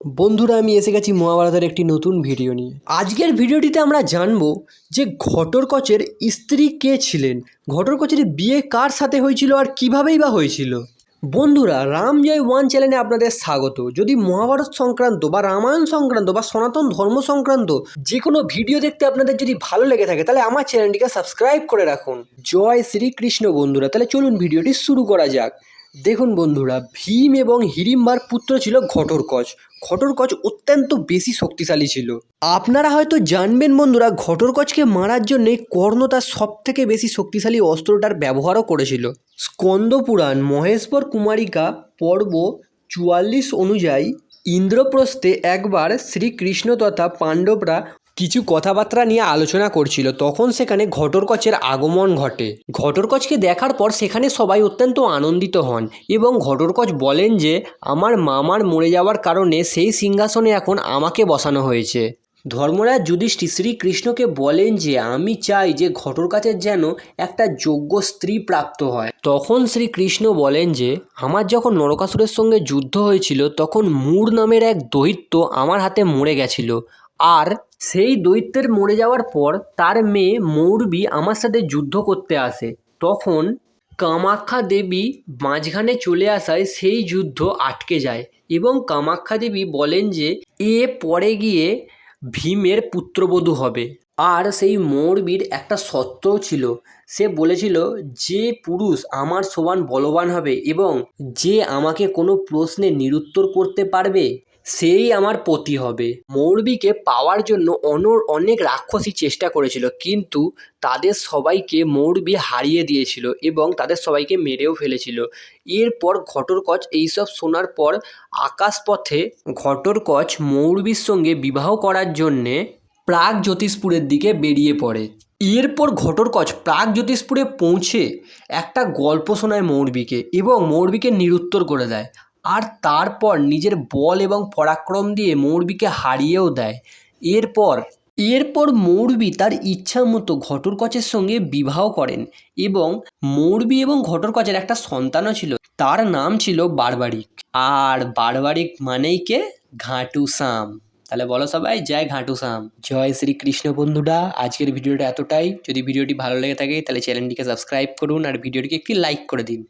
বন্ধুরা, আমি এসে গেছি মহাভারতের একটি নতুন ভিডিও নিয়ে। আজকের ভিডিওটিতে আমরা জানব যে ঘটরকচের স্ত্রী কে ছিলেন? ঘটরকচের বিয়ে কার সাথে হয়েছিল আর কিভাবেই বা হয়েছিল? বন্ধুরা, রাম জয় ওয়ান চ্যানেলে আপনাদের স্বাগত। যদি মহাভারত সংক্রান্ত বা রামায়ণ সংক্রান্ত বা সনাতন ধর্ম সংক্রান্ত যে কোনো ভিডিও দেখতে আপনাদের যদি ভালো লেগে থাকে, তাহলে আমার চ্যানেলটিকে সাবস্ক্রাইব করে রাখুন। জয় শ্রীকৃষ্ণ বন্ধুরা, তাহলে চলুন ভিডিওটি শুরু করা যাক। দেখুন বন্ধুরা, ভীম এবং হিড়িম্বার পুত্র ছিল ঘটরকচ। ঘটরকচ অত্যন্ত বেশি শক্তিশালী ছিল। আপনারা হয়তো জানবেন বন্ধুরা, ঘটরকচকে মারার জন্যে কর্ণ তার সব থেকে বেশি শক্তিশালী অস্ত্রটার ব্যবহারও করেছিল। স্কন্দ পুরাণ মহেশ্বর কুমারিকা পর্ব চুয়াল্লিশ অনুযায়ী ইন্দ্রপ্রস্থে একবার শ্রীকৃষ্ণ তথা পাণ্ডবরা কিছু কথাবার্তা নিয়ে আলোচনা করছিল। তখন সেখানে ঘটরকচের আগমন ঘটে। ঘটরকচকে দেখার পর সেখানে সবাই অত্যন্ত আনন্দিত হন এবং ঘটরকচ বলেন যে, আমার মামার মরে যাওয়ার কারণে সেই সিংহাসনে এখন আমাকে বসানো হয়েছে। ধর্মরাজ যুধিষ্ঠির শ্রীকৃষ্ণকে বলেন যে, আমি চাই যে ঘটরকাচের যেন একটা যোগ্য স্ত্রী প্রাপ্ত হয়। তখন শ্রীকৃষ্ণ বলেন যে, আমার যখন নরকাসুরের সঙ্গে যুদ্ধ হয়েছিল, তখন মূর নামের এক দৈত্য আমার হাতে মরে গেছিল। আর সেই দৈত্যের মরে যাওয়ার পর তার মেয়ে মৌরবী আমার সাথে যুদ্ধ করতে আসে। তখন কামাখ্যা দেবী মাঝখানে চলে আসায় সেই যুদ্ধ আটকে যায় এবং কামাখ্যা দেবী বলেন যে, এ পরে গিয়ে ভীমের পুত্রবধূ হবে। আর সেই মৌরবীর একটা সত্ত্বও ছিল। সে বলেছিল, যে পুরুষ আমার সমান বলবান হবে এবং যে আমাকে কোনো প্রশ্নে নিরুত্তর করতে পারবে সেই আমার পতি হবে। মৌরবীকে পাওয়ার জন্য অনর অনেক রাক্ষসী চেষ্টা করেছিল, কিন্তু তাদের সবাইকে মৌরবী হারিয়ে দিয়েছিল এবং তাদের সবাইকে মেরেও ফেলেছিল। এরপর ঘটরকচ এইসব শোনার পর আকাশপথে ঘটরকচ মৌরবীর সঙ্গে বিবাহ করার জন্যে প্রাগ জ্যোতিষপুরের দিকে বেরিয়ে পড়ে। এরপর ঘটরকচ প্রাগ জ্যোতিষপুরে পৌঁছে একটা গল্প শোনায় মৌরবীকে এবং মৌরবীকে নিরুত্তর করে দেয়। আর তারপর নিজের বল এবং পরাক্রম দিয়ে মৌরবীকে হারিয়েও দেয়। এরপর এরপর মৌরবি তার ইচ্ছা মতো ঘটরকচের সঙ্গে বিবাহ করেন এবং মৌরবি এবং ঘটরকচের একটা সন্তানও ছিল, তার নাম ছিল বারবারিক। আর বারবারিক মানেই কে? ঘাটু শ্যাম তাহলে বলো সবাই, জয় ঘাটু শ্যাম জয় শ্রীকৃষ্ণ বন্ধুরা, আজকের ভিডিওটা এতটাই। যদি ভিডিওটি ভালো লেগে থাকে, তাহলে চ্যানেলটিকে সাবস্ক্রাইব করুন আর ভিডিওটিকে একটি লাইক করে দিন।